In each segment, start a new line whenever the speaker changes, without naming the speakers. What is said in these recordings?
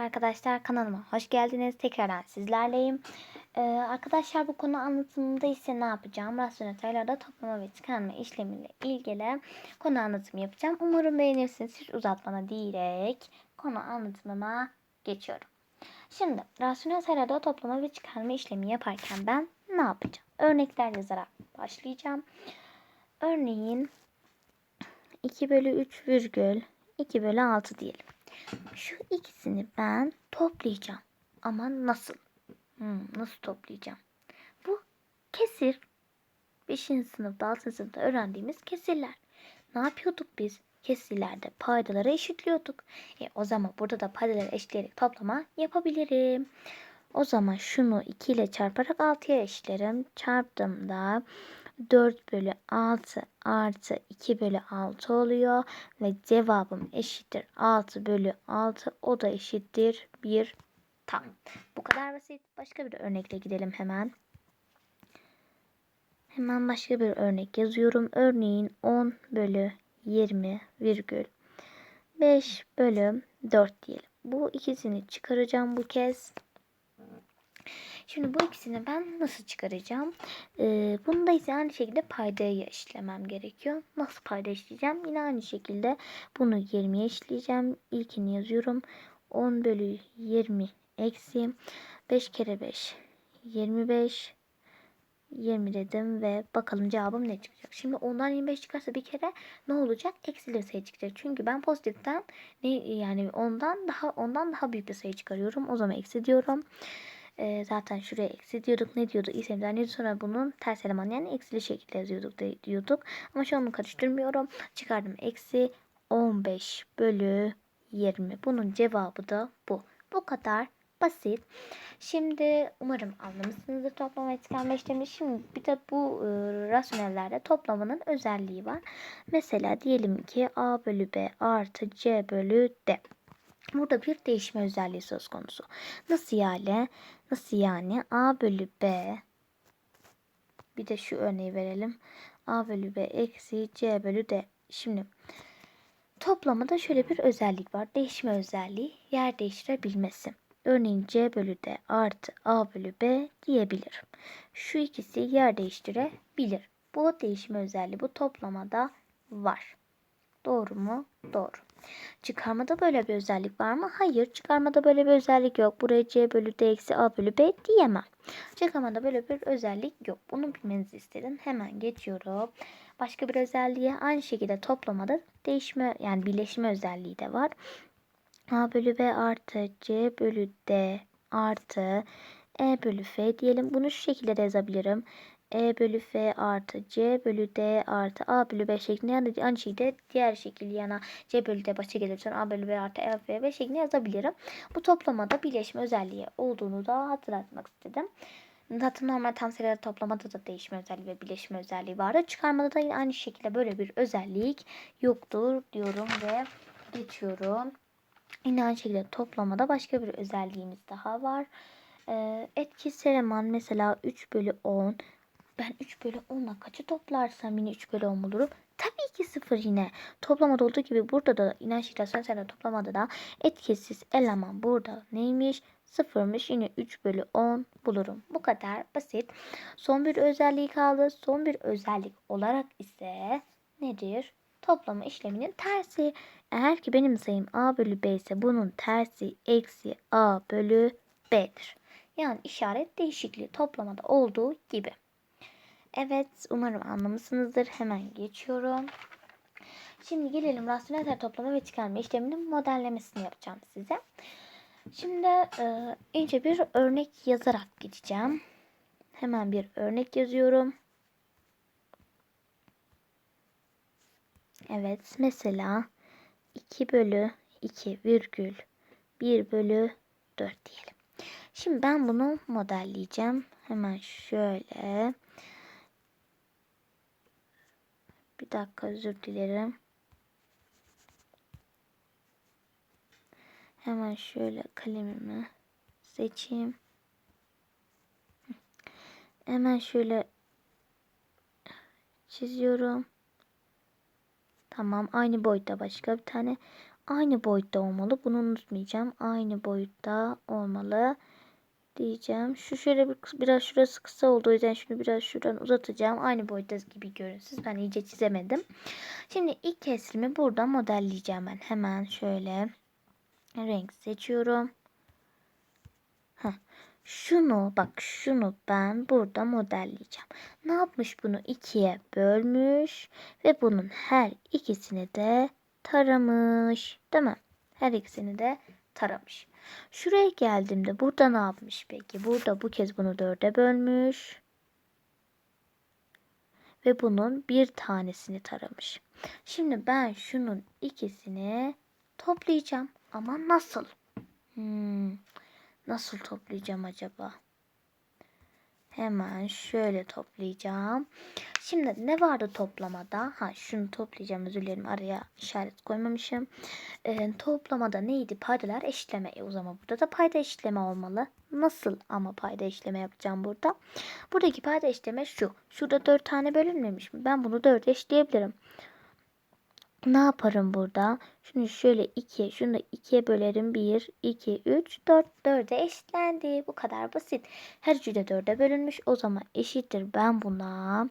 arkadaşlar kanalıma hoş geldiniz. Tekrardan sizlerleyim. Ee, arkadaşlar bu konu anlatımında ise ne yapacağım? Rasyonel sayılarda toplama ve çıkarma işlemiyle ilgili konu anlatımı yapacağım. Umarım beğenirsiniz. Hiç uzatmana diyerek konu anlatımıma geçiyorum. Şimdi rasyonel sayılarda toplama ve çıkarma işlemi yaparken ben ne yapacağım? Örnekler yazarak başlayacağım. Örneğin 2 bölü 3 virgül 2 bölü 6 diyelim. Şu ikisini ben toplayacağım. Ama nasıl? Hmm, nasıl toplayacağım? Bu kesir. 5. sınıfta 6. sınıfta öğrendiğimiz kesirler. Ne yapıyorduk biz? Kesirlerde paydaları eşitliyorduk. E, o zaman burada da paydaları eşitleyerek toplama yapabilirim. O zaman şunu 2 ile çarparak 6'ya eşitlerim. Çarptığımda 4 bölü 6 artı 2 bölü 6 oluyor. Ve cevabım eşittir 6 bölü 6. O da eşittir 1 tam. Bu kadar basit. Başka bir örnekle gidelim hemen. Hemen başka bir örnek yazıyorum. Örneğin 10 bölü 20 virgül 5 bölü 4 diyelim. Bu ikisini çıkaracağım bu kez. Şimdi bu ikisini ben nasıl çıkaracağım? Ee, bunu da ise aynı şekilde paydaya eşitlemem gerekiyor. Nasıl payda eşitleyeceğim? Yine aynı şekilde bunu 20'ye eşitleyeceğim. İlkini yazıyorum. 10 bölü 20 eksi 5 kere 5 25 20 dedim ve bakalım cevabım ne çıkacak. Şimdi ondan 25 çıkarsa bir kere ne olacak? Eksi bir sayı çıkacak. Çünkü ben pozitiften ne yani ondan daha ondan daha büyük bir sayı çıkarıyorum. O zaman eksi diyorum. Ee, zaten şuraya eksi diyorduk. Ne diyorduk? İsimden neydi? Sonra bunun ters elemanı yani eksili şekilde yazıyorduk diyorduk. Ama şu an bunu karıştırmıyorum. Çıkardım eksi 15 bölü 20. Bunun cevabı da bu. Bu kadar basit. Şimdi umarım anlamışsınızdır toplama ve çıkarma işlemi. Şimdi bir de bu e, rasyonellerde toplamanın özelliği var. Mesela diyelim ki a bölü b artı c bölü d. Burada bir değişme özelliği söz konusu. Nasıl yani? Nasıl yani? A bölü B bir de şu örneği verelim. A bölü B eksi C bölü D. Şimdi toplamada şöyle bir özellik var. Değişme özelliği yer değiştirebilmesi. Örneğin C bölü D artı A bölü B diyebilirim. Şu ikisi yer değiştirebilir. Bu değişme özelliği bu toplamada var. Doğru mu? Doğru. Çıkarmada böyle bir özellik var mı? Hayır. Çıkarmada böyle bir özellik yok. Buraya C bölü D eksi A bölü B diyemem. Çıkarmada böyle bir özellik yok. Bunu bilmenizi istedim. Hemen geçiyorum. Başka bir özelliğe aynı şekilde toplamada değişme yani birleşme özelliği de var. A bölü B artı C bölü D artı E bölü F diyelim. Bunu şu şekilde de yazabilirim. E bölü F artı C bölü D artı A bölü B şeklinde yani aynı şekilde diğer şekil yana C bölü D başa gelirse A bölü B artı E bölü B şeklinde yazabilirim. Bu toplamada birleşme özelliği olduğunu da hatırlatmak istedim. Zaten normal tam sayıları toplamada da değişme özelliği ve birleşme özelliği vardı. Çıkarmada da aynı şekilde böyle bir özellik yoktur diyorum ve geçiyorum. Yine aynı şekilde toplamada başka bir özelliğimiz daha var. Ee, etkisiz eleman mesela 3 bölü 10 ben 3 bölü 10'la kaçı toplarsam yine 3 bölü 10 bulurum. Tabii ki 0 yine. Toplamada olduğu gibi burada da inanç ilasyonu toplamada da etkisiz eleman burada neymiş? Sıfırmış yine 3 bölü 10 bulurum. Bu kadar basit. Son bir özelliği kaldı. Son bir özellik olarak ise nedir? Toplama işleminin tersi. Eğer ki benim sayım a bölü b ise bunun tersi eksi a bölü b'dir. Yani işaret değişikliği toplamada olduğu gibi. Evet umarım anlamışsınızdır. Hemen geçiyorum. Şimdi gelelim rasyonel toplama ve çıkarma işleminin modellemesini yapacağım size. Şimdi e, önce bir örnek yazarak gideceğim. Hemen bir örnek yazıyorum. Evet mesela 2 bölü 2 virgül 1 bölü 4 diyelim. Şimdi ben bunu modelleyeceğim. Hemen şöyle Bir dakika özür dilerim. Hemen şöyle kalemimi seçeyim. Hemen şöyle çiziyorum. Tamam aynı boyutta başka bir tane aynı boyutta olmalı. Bunu unutmayacağım. Aynı boyutta olmalı diyeceğim. Şu şöyle bir, biraz şurası kısa oldu. O yüzden şunu biraz şuradan uzatacağım. Aynı boyutta gibi görünsün. Ben iyice çizemedim. Şimdi ilk kesrimi burada modelleyeceğim ben. Hemen şöyle renk seçiyorum. Heh. Şunu bak şunu ben burada modelleyeceğim. Ne yapmış bunu ikiye bölmüş ve bunun her ikisini de taramış. Değil mi? Her ikisini de taramış. Şuraya geldiğimde burada ne yapmış peki? Burada bu kez bunu dörde bölmüş. Ve bunun bir tanesini taramış. Şimdi ben şunun ikisini toplayacağım. Ama nasıl? Hmm, nasıl toplayacağım acaba? Hemen şöyle toplayacağım. Şimdi ne vardı toplamada? Ha şunu toplayacağım özür dilerim araya işaret koymamışım. Ee, toplamada neydi? Paydalar eşitleme. E, o zaman burada da payda eşitleme olmalı. Nasıl ama payda eşitleme yapacağım burada? Buradaki payda eşitleme şu. Şurada 4 tane bölünmemiş mi? Ben bunu 4 eşitleyebilirim. Ne yaparım burada? Şunu şöyle 2'ye, şunu da 2'ye bölerim. 1, 2, 3, 4. 4'e eşitlendi. Bu kadar basit. Her de 4'e bölünmüş. O zaman eşittir. Ben buna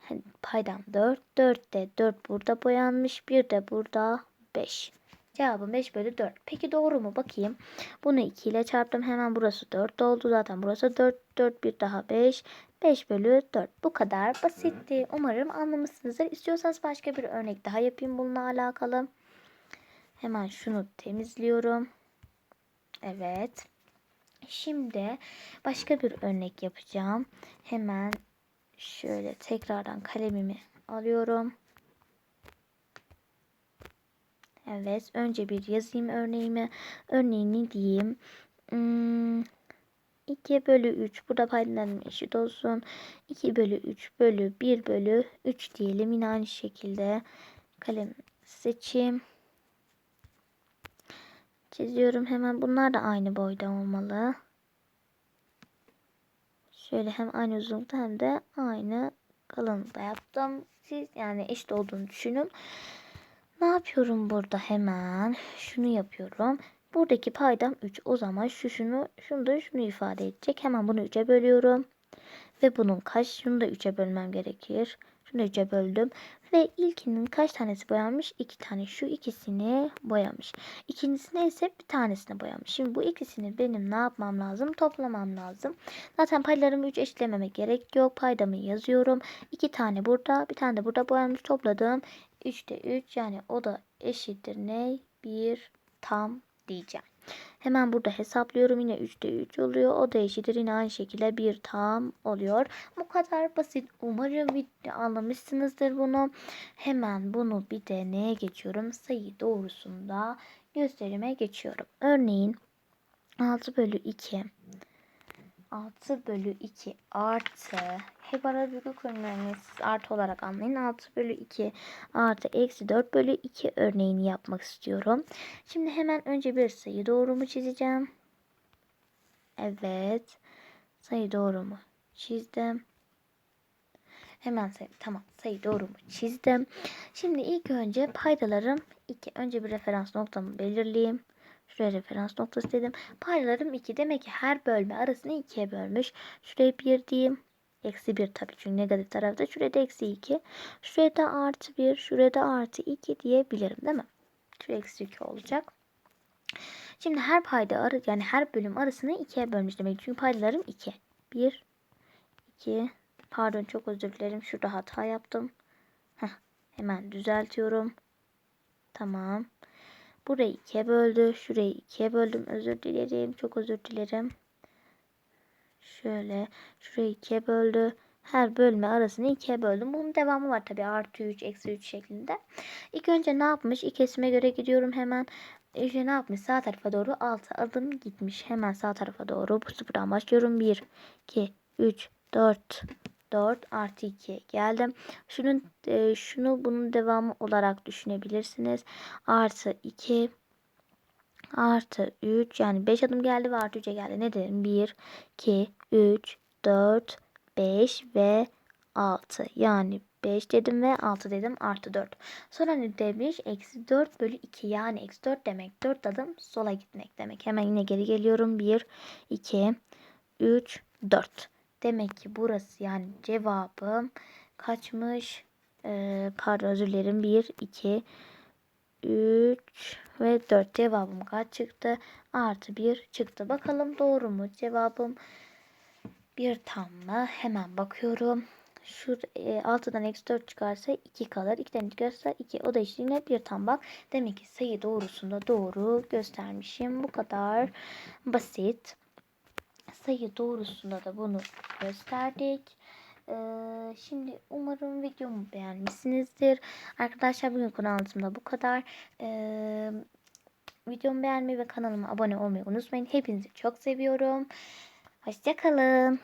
hani paydam 4. 4 de 4 burada boyanmış. 1 de burada 5. Cevabım 5 bölü 4. Peki doğru mu? Bakayım. Bunu 2 ile çarptım. Hemen burası 4 oldu. Zaten burası 4. 4 bir daha 5. 5 bölü 4. Bu kadar basitti. Umarım anlamışsınızdır. İstiyorsanız başka bir örnek daha yapayım bununla alakalı. Hemen şunu temizliyorum. Evet. Şimdi başka bir örnek yapacağım. Hemen şöyle tekrardan kalemimi alıyorum. Evet. Önce bir yazayım örneğimi. Örneğini diyeyim. Hmm, 2 bölü 3. Burada paydalarım eşit olsun. 2 bölü 3 bölü 1 bölü 3 diyelim. Yine aynı şekilde kalem seçeyim. Çiziyorum hemen. Bunlar da aynı boyda olmalı. Şöyle hem aynı uzunlukta hem de aynı kalınlıkta yaptım. Siz yani eşit olduğunu düşünün. Ne yapıyorum burada hemen? Şunu yapıyorum. Buradaki paydam 3. O zaman şu şunu, şunu da şunu ifade edecek. Hemen bunu 3'e bölüyorum. Ve bunun kaç? Şunu da 3'e bölmem gerekir. Şunu da 3'e böldüm. Ve ilkinin kaç tanesi boyanmış? 2 tane. Şu ikisini boyamış. İkincisine ise bir tanesini boyamış. Şimdi bu ikisini benim ne yapmam lazım? Toplamam lazım. Zaten paylarımı 3 eşitlememek gerek yok. Paydamı yazıyorum. 2 tane burada, bir tane de burada boyanmış. Topladım. 3'te 3 yani o da eşittir ne? 1 tam diyeceğim. Hemen burada hesaplıyorum. Yine 3'te 3 oluyor. O da eşittir. Yine aynı şekilde bir tam oluyor. Bu kadar basit. Umarım video anlamışsınızdır bunu. Hemen bunu bir de neye geçiyorum? Sayı doğrusunda gösterime geçiyorum. Örneğin 6 bölü 2 6 bölü 2 artı hep virgül koymuyorum. Siz artı olarak anlayın. 6 bölü 2 artı eksi 4 bölü 2 örneğini yapmak istiyorum. Şimdi hemen önce bir sayı doğrumu çizeceğim. Evet. Sayı doğrumu çizdim. Hemen sayı, tamam sayı doğrumu çizdim. Şimdi ilk önce paydalarım 2. Önce bir referans noktamı belirleyeyim. Şuraya referans noktası dedim. Paydalarım 2. Demek ki her bölme arasını 2'ye bölmüş. Şuraya 1 diyeyim. Eksi 1 tabii çünkü negatif tarafta. Şurada eksi 2. Şuraya da artı 1. Şuraya da artı 2 diyebilirim değil mi? Şu eksi 2 olacak. Şimdi her payda arı yani her bölüm arasını 2'ye bölmüş demek. Çünkü paydalarım 2. 1 2 Pardon çok özür dilerim. Şurada hata yaptım. Heh, hemen düzeltiyorum. Tamam. Burayı ikiye böldü. Şurayı ikiye böldüm. Özür dilerim. Çok özür dilerim. Şöyle. Şurayı ikiye böldü. Her bölme arasını ikiye böldüm. Bunun devamı var tabi. Artı 3, eksi 3 şeklinde. İlk önce ne yapmış? İlk kesime göre gidiyorum hemen. İşte ne yapmış? Sağ tarafa doğru 6 adım gitmiş. Hemen sağ tarafa doğru. Bu sıfırdan başlıyorum. 1, 2, 3, 4, 4 artı 2 geldim. Şunun e, şunu bunun devamı olarak düşünebilirsiniz. Artı 2 artı 3 yani 5 adım geldi ve artı 3'e geldi. Ne dedim? 1 2 3 4 5 ve 6 yani 5 dedim ve 6 dedim artı 4. Sonra ne demiş? Eksi 4 bölü 2 yani eksi 4 demek. 4 adım sola gitmek demek. Hemen yine geri geliyorum. 1, 2, 3, 4. Demek ki burası yani cevabım kaçmış? Ee, pardon özür dilerim. 1, 2, 3 ve 4 cevabım kaç çıktı? Artı 1 çıktı. Bakalım doğru mu? Cevabım bir tam mı? Hemen bakıyorum. Şu e, 6'dan eksi 4 çıkarsa 2 kalır. 2'den çıkarsa 2. O da işte yine bir tam bak. Demek ki sayı doğrusunda doğru göstermişim. Bu kadar basit. Sayı doğrusunda da bunu gösterdik. Ee, şimdi umarım videomu beğenmişsinizdir. Arkadaşlar bugün konu anlatımda bu kadar. Ee, videomu beğenmeyi ve kanalıma abone olmayı unutmayın. Hepinizi çok seviyorum. Hoşçakalın.